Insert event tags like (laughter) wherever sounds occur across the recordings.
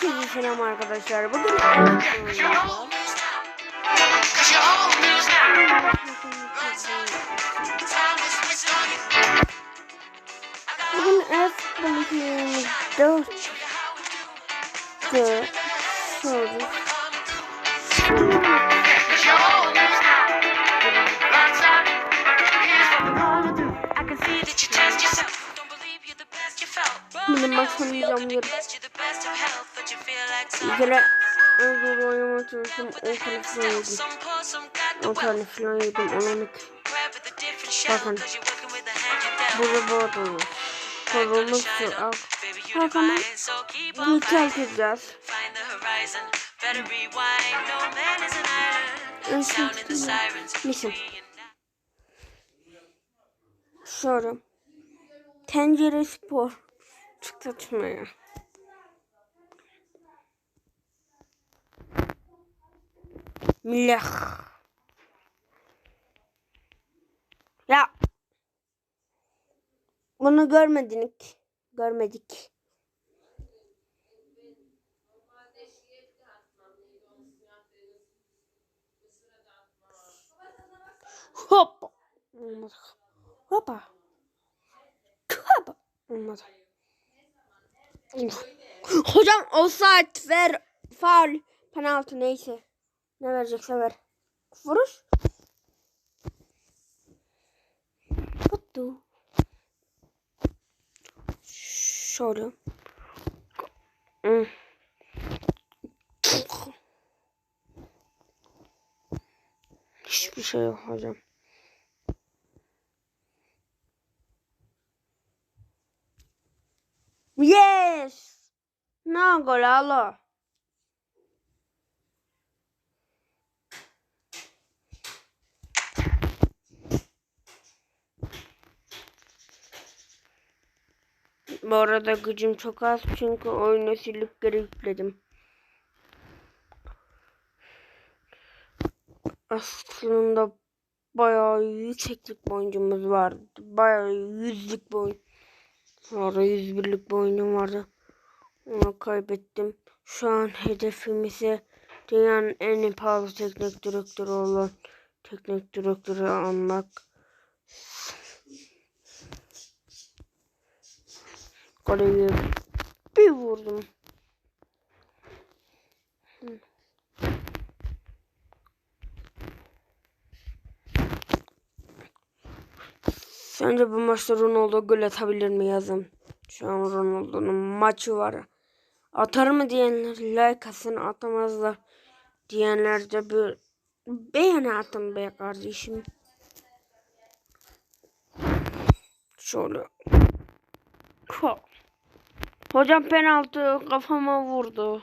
Herkese selam arkadaşlar. Bugün Bugün e-futbol hikayemiz 4 soru. I can see kere Anadolu oynamaya çalıştım. 10 tane falan yedim. Some poor, some got the 10 tane falan yedim. Shell, Bakın. cause you're working with the hand you dealt. Burada bu arada Back on the Milah. Ya. Bunu görmedik. Görmedik. Hop. Olmadı. Hoppa. Hoppa. Olmadı. Hocam offside ver. Faul. Penaltı neyse. Ne verecekse ver. Vuruş. Tuttu. Şöyle. Hmm. Hiçbir şey yok hocam. Yes! No, gol Bu arada gücüm çok az çünkü oyunu silip geri yükledim. Aslında bayağı yükseklik bir oyuncumuz vardı. Bayağı yüzlük bir oyun. Sonra 101'lik bir oyunum vardı. Onu kaybettim. Şu an hedefim ise dünyanın en pahalı teknik direktörü olan teknik direktörü almak. Kaleye bir vurdum. Sence bu maçta Ronaldo gol atabilir mi yazın? Şu an Ronaldo'nun maçı var. Atar mı diyenler like atsın atamazlar. Diyenler de bir beğeni atın be kardeşim. Şöyle. Ho. Hocam penaltı kafama vurdu.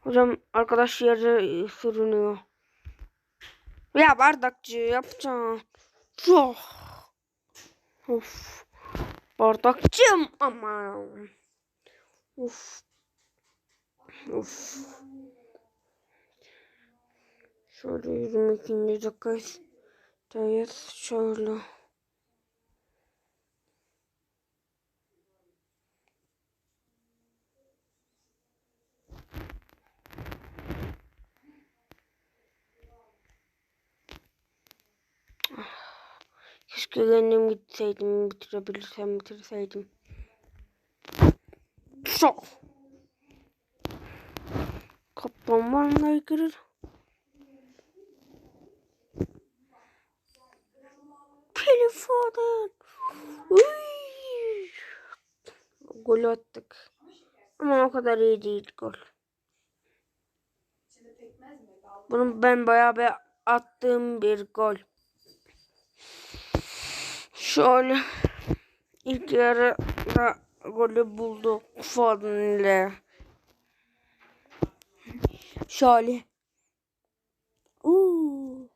Hocam arkadaş yerde sürünüyor. Ya bardakçı yapacağım. Çok. Of. Bardakçım ama. Of. Of. Şöyle 22. dakikadayız. Şöyle. Keşke kendim gitseydim, bitirebilirsem bitirseydim. Çok. Kaplan girer. Pili Foden. Uy. Gol attık. Ama o kadar iyi değil gol. Bunu ben bayağı bir attığım bir gol. Şöyle ilk yarıda golü bulduk Foden ile. Şöyle. Uuu.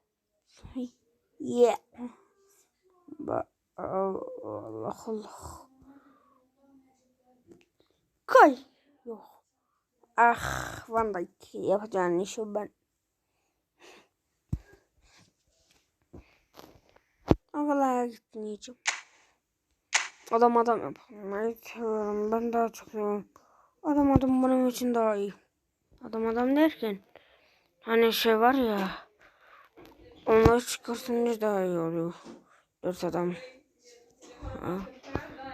Yeah. Allah Allah. Koy. Yok. Ah Van Dijk yapacağın işi ben. Avalara gitmeyeceğim. Adam adam yapmayı seviyorum. Ben daha çok seviyorum. Adam adam benim için daha iyi. Adam adam derken hani şey var ya onları çıkartınca daha iyi oluyor. Dört adam. Ha.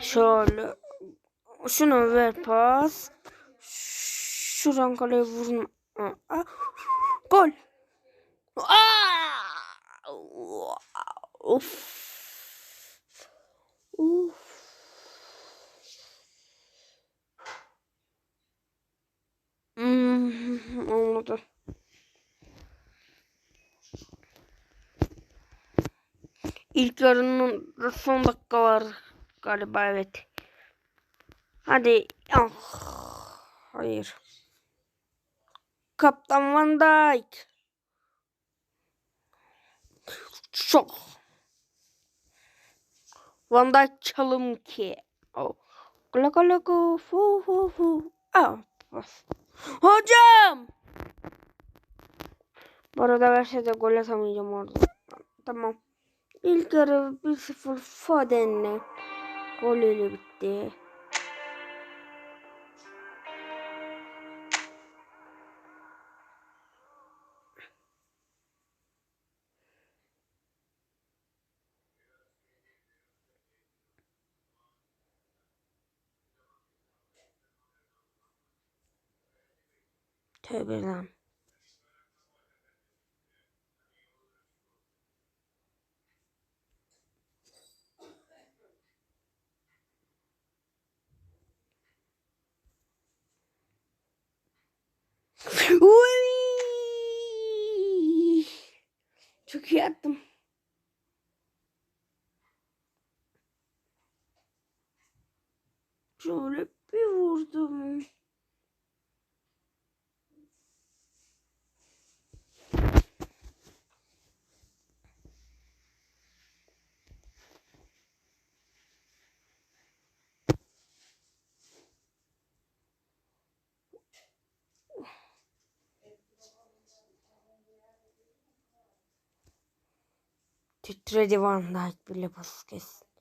Şöyle şunu ver pas. Şuradan kaleye vurun. Aa. Gol. Aa! Of. Uf. Hmm, olmadı. İlk yarının son dakikalar galiba evet. Hadi. Ah, hayır. Kaptan Van Dijk. Çok. Van Dijk ki. Oh. Gla gla fu fu fu. Ah. Hocam. Bu arada verse de gol atamayacağım orada. Tamam. İlk yarı 1-0 Foden'le golüyle bitti. Lan. Uy! Çok iyi attım. Şöyle bir vurdum. Freddy Van Dyke bile buz kesin.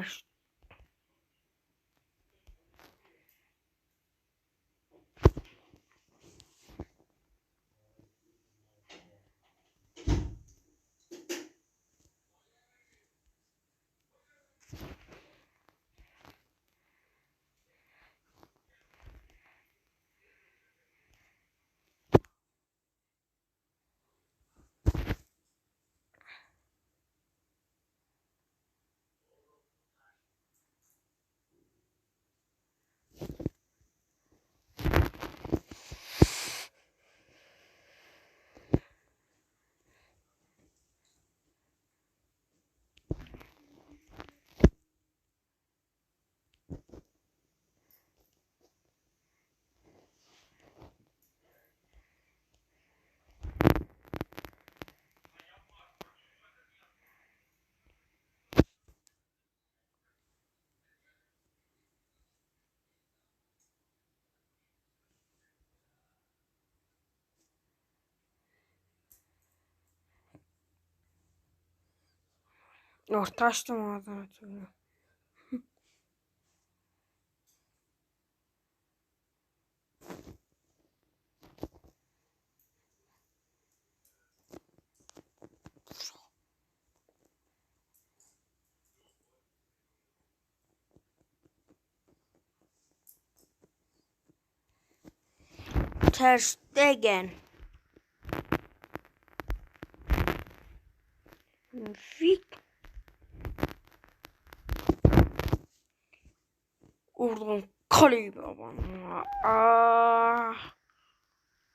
хорошо açtım ağzını hatırlıyorum. Ter kaleyi be bana. Aa.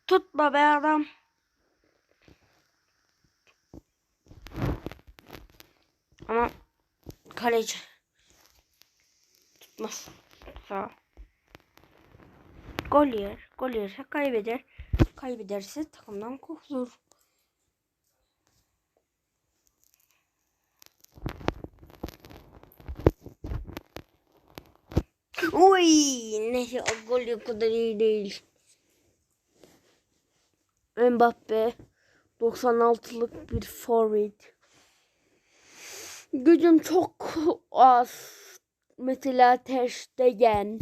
Tutma be adam. Ama kaleci tutmaz. Sağ. Gol yer. Gol yerse kaybeder. Kaybederse takımdan kovulur. Oy, neyse o gol o kadar iyi değil. Mbappe 96'lık bir forvet. Gücüm çok az. Mesela Ter Stegen.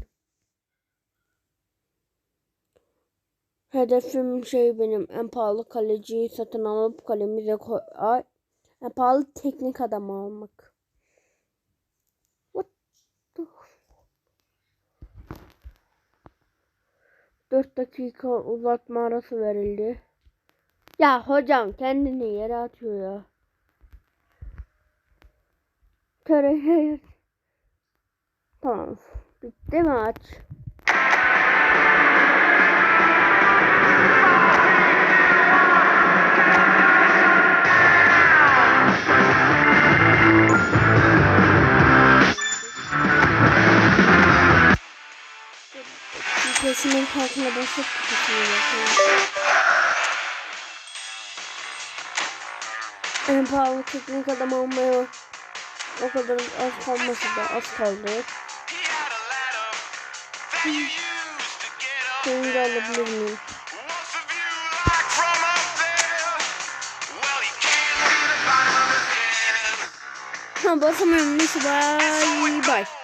Hedefim şey benim en pahalı kaleciyi satın alıp kalemize koy. Ay, en pahalı teknik adam almak. 4 dakika uzatma arası verildi. Ya hocam kendini yere atıyor ya. (laughs) Tamam. Bitti maç. Ülkesinin farkına basıp yapıyor. En pahalı teknik adam almaya o kadar az kalması da az kaldı. Seni de alabilir miyim? Ha basamıyorum neyse bye bye.